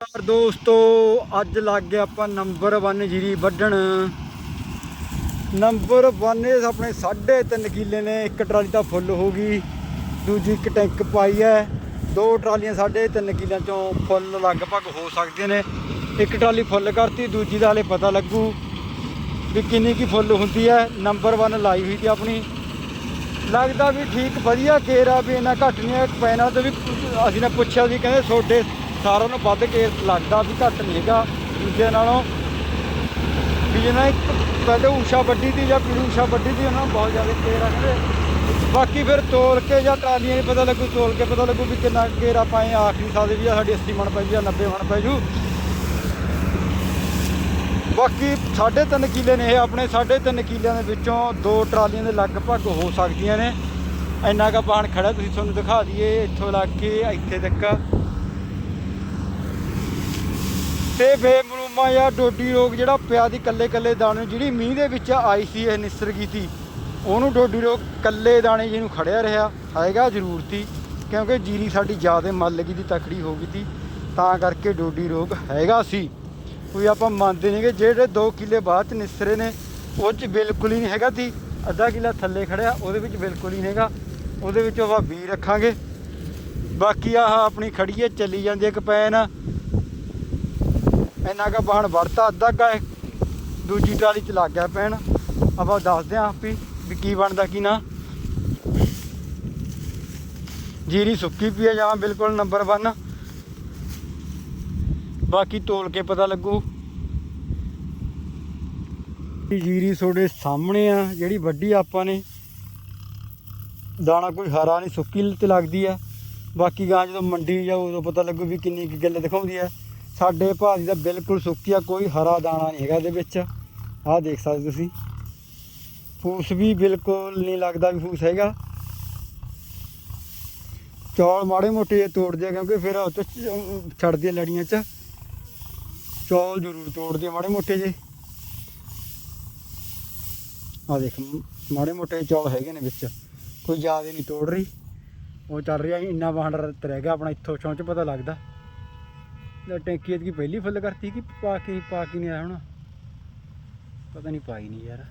ਯਾਰ ਦੋਸਤੋ, ਅੱਜ ਲੱਗ ਗਿਆ ਆਪਾਂ ਨੰਬਰ 1 ਜੀਰੀ ਵੱਢਣ। ਨੰਬਰ 1 ਇਹ ਆਪਣੇ 3.5 ਕਿੱਲੇ ਨੇ, ਇੱਕ ਟਰਾਲੀ ਤਾਂ ਫੁੱਲ ਹੋ ਗਈ, ਦੂਜੀ ਇੱਕ ਟੈਂਕ ਪਾਈ ਹੈ। ਦੋ ਟਰਾਲੀਆਂ 3.5 ਕਿੱਲਿਆਂ ਚੋਂ ਫੁੱਲ ਲਗਭਗ ਹੋ ਸਕਦੀਆਂ ਨੇ। ਇੱਕ ਟਰਾਲੀ ਫੁੱਲ ਕਰਤੀ, ਦੂਜੀ ਦਾ ਹਲੇ ਪਤਾ ਲੱਗੂ ਵੀ ਕਿੰਨੀ ਕੀ ਫੁੱਲ ਹੁੰਦੀ ਹੈ। ਨੰਬਰ 1 ਲਾਈ ਹੋਈ ਸੀ ਆਪਣੀ। ਲੱਗਦਾ ਵੀ ਠੀਕ, ਵਧੀਆ ਕੇਰ ਆ ਵੀ ਇੰਨਾ ਘੱਟ ਨਹੀਂ ਹੈ ਪੈਣਾ ਤੇ ਵੀ ਅਸੀਂ ਨੇ ਪੁੱਛਿਆ ਸੀ, ਕਹਿੰਦੇ ਛੋਟੇ ਸਾਰਿਆਂ ਨੂੰ ਵੱਧ ਕੇਸ ਲੱਗਦਾ ਵੀ ਘੱਟ ਨਹੀਂ ਹੈਗਾ। ਦੂਜੇ ਨਾਲੋਂ ਵੀ ਜਿਹਨਾਂ ਇੱਕ ਪਹਿਲੇ ਊਸ਼ਾ ਵੱਡੀ ਦੀ ਜਾਂ ਪੀਰੂ ਊਸ਼ਾ ਵੱਡੀ ਦੀ ਉਹਨਾਂ ਨੂੰ ਬਹੁਤ ਜ਼ਿਆਦਾ ਕੇਰ ਰੱਖਦੇ ਬਾਕੀ ਫਿਰ ਤੋਲ ਕੇ ਜਾਂ ਟਰਾਲੀਆਂ ਨਹੀਂ ਪਤਾ ਲੱਗੂ, ਤੋਲ ਕੇ ਪਤਾ ਲੱਗੂ ਵੀ ਕਿੰਨਾ ਕੇਰ ਆਪਾਂ ਇਹ ਆਖ ਨਹੀਂ ਸਕਦੇ ਵੀ ਆਹ ਸਾਡੀ 80 ਮਣ ਪੈ ਜੂ ਜਾਂ 90 ਮਣ ਪੈ ਜੂ। ਬਾਕੀ 3.5 ਕਿੱਲੇ ਨੇ ਇਹ ਆਪਣੇ 3.5 ਕਿਲਿਆਂ ਦੇ ਵਿੱਚੋਂ ਦੋ ਟਰਾਲੀਆਂ ਦੇ ਲਗਭਗ ਹੋ ਸਕਦੀਆਂ ਨੇ। ਇੰਨਾ ਕਾ ਪਾਣ ਖੜਾ ਤੁਸੀਂ ਤੁਹਾਨੂੰ ਦਿਖਾ ਦਈਏ, ਇੱਥੋਂ ਲੱਗ ਕੇ ਇੱਥੇ ਤੱਕ ਤੇ ਬੇਮਲੂਮਾ ਜਾਂ ਡੋਡੀ ਰੋਗ ਜਿਹੜਾ ਪਿਆ ਦੀ ਕੱਲੇ ਕੱਲੇ ਦਾਣੇ ਜਿਹੜੀ ਮੀਂਹ ਦੇ ਵਿੱਚ ਆਈ ਸੀ ਇਹ ਨਿਸਰ ਗਈ ਸੀ, ਉਹਨੂੰ ਡੋਡੀ ਰੋਗ ਕੱਲੇ ਦਾਣੇ ਜਿਹਨੂੰ ਖੜਿਆ ਰਿਹਾ, ਹੈਗਾ ਜ਼ਰੂਰ ਸੀ ਕਿਉਂਕਿ ਜੀਰੀ ਸਾਡੀ ਜ਼ਿਆਦਾ ਮੱਲ ਲੱਗੀ ਦੀ ਤਕੜੀ ਹੋ ਗਈ ਸੀ, ਤਾਂ ਕਰਕੇ ਡੋਡੀ ਰੋਗ ਹੈਗਾ ਸੀ। ਕੋਈ ਆਪਾਂ ਮੰਨਦੇ ਨਹੀਂ ਕਿ ਜਿਹੜੇ 2 ਕਿੱਲੇ ਬਾਅਦ ਚ ਨਿਸਰੇ ਨੇ, ਉਹ ਚ ਬਿਲਕੁਲ ਹੀ ਨਹੀਂ ਹੈਗਾ ਸੀ, ਅੱਧਾ ਕਿੱਲਾ ਥੱਲੇ ਖੜਿਆ, ਉਹਦੇ ਵਿੱਚ ਬਿਲਕੁਲ ਹੀ ਨਹੀਂ ਹੈਗਾ, ਉਹਦੇ ਵਿੱਚ ਆਪਾਂ ਬੀ ਰੱਖਾਂਗੇ। ਬਾਕੀ ਆਹ ਆਪਣੀ ਖੜੀਏ ਚੱਲੀ ਜਾਂਦੀ ਹੈ ਕਪੈਨ ਇੰਨਾ ਕਾ ਬਾਹਣ ਵੜਤਾ ਅੱਧਾ ਕਾ ਦੂਜੀ ਟਰਾਲੀ ਚ ਲੱਗ ਗਿਆ ਪੈਣ ਆਪਾਂ ਦੱਸਦੇ ਆਂ ਵੀ ਕੀ ਬਣਦਾ, ਕੀ ਨਾ। ਜੀਰੀ ਸੁੱਕੀ ਪਈ ਆ ਜਾਂ ਬਿਲਕੁਲ ਨੰਬਰ 1 ਬਾਕੀ ਤੋਲ ਕੇ ਪਤਾ ਲੱਗੂ। ਜੀਰੀ ਤੁਹਾਡੇ ਸਾਹਮਣੇ ਆ, ਜਿਹੜੀ ਵੱਡੀ ਆਪਾਂ ਨੇ। ਦਾਣਾ ਕੋਈ ਹਰਾ ਨਹੀਂ, ਸੁੱਕੀ ਤੇ ਲੱਗਦੀ ਆ। ਬਾਕੀ ਗਾਂ ਜਦੋਂ ਮੰਡੀ ਜਾਊ ਉਦੋਂ ਪਤਾ ਲੱਗੂ ਵੀ ਕਿੰਨੀ ਕੀ ਗੱਲ ਦਿਖਾਉਂਦੀ ਆ। ਸਾਡੇ ਭਾਜੀ ਦਾ ਬਿਲਕੁਲ ਸੁੱਕੀ ਆ ਕੋਈ ਹਰਾ ਦਾਣਾ ਨਹੀਂ ਹੈਗਾ ਇਹਦੇ ਵਿੱਚ। ਆਹ ਦੇਖ ਸਕਦੇ ਤੁਸੀਂ। ਫੂਸ ਵੀ ਬਿਲਕੁਲ ਨਹੀਂ ਲੱਗਦਾ ਵੀ ਫੂਸ ਹੈਗਾ। ਚੌਲ ਮਾੜੇ ਮੋਟੇ ਜਿਹੇ ਤੋੜਦੇ ਆ ਕਿਉਂਕਿ ਫਿਰ ਉਹ ਛੱਡਦੇ ਆ ਲੜੀਆਂ 'ਚ। ਚੌਲ ਜ਼ਰੂਰ ਤੋੜਦੇ ਆ ਮਾੜੇ ਮੋਟੇ ਜੇ ਆ ਦੇਖ, ਮਾੜੇ ਮੋਟੇ ਚੌਲ ਹੈਗੇ ਨੇ ਵਿੱਚ। ਕੋਈ ਜ਼ਿਆਦਾ ਨਹੀਂ ਤੋੜ ਰਹੀ। ਉਹ ਚੱਲ ਰਿਹਾ, ਇੰਨਾ ਵਾਹਣ ਰਹਿ ਗਿਆ ਆਪਣਾ, ਇੱਥੋਂ ਚੌਂਚ ਪਤਾ ਲੱਗਦਾ। ਟੈਂਕੀ ਇਹਦੀ ਪਹਿਲੀ ਫੁੱਲ ਕਰਤੀ ਕਿ ਪਾ ਕੇ ਪਾ ਕੇ ਨਹੀਂ ਆਇਆ ਹੁਣ? ਪਤਾ ਨਹੀਂ ਪਾਈ ਨਹੀਂ ਯਾਰ।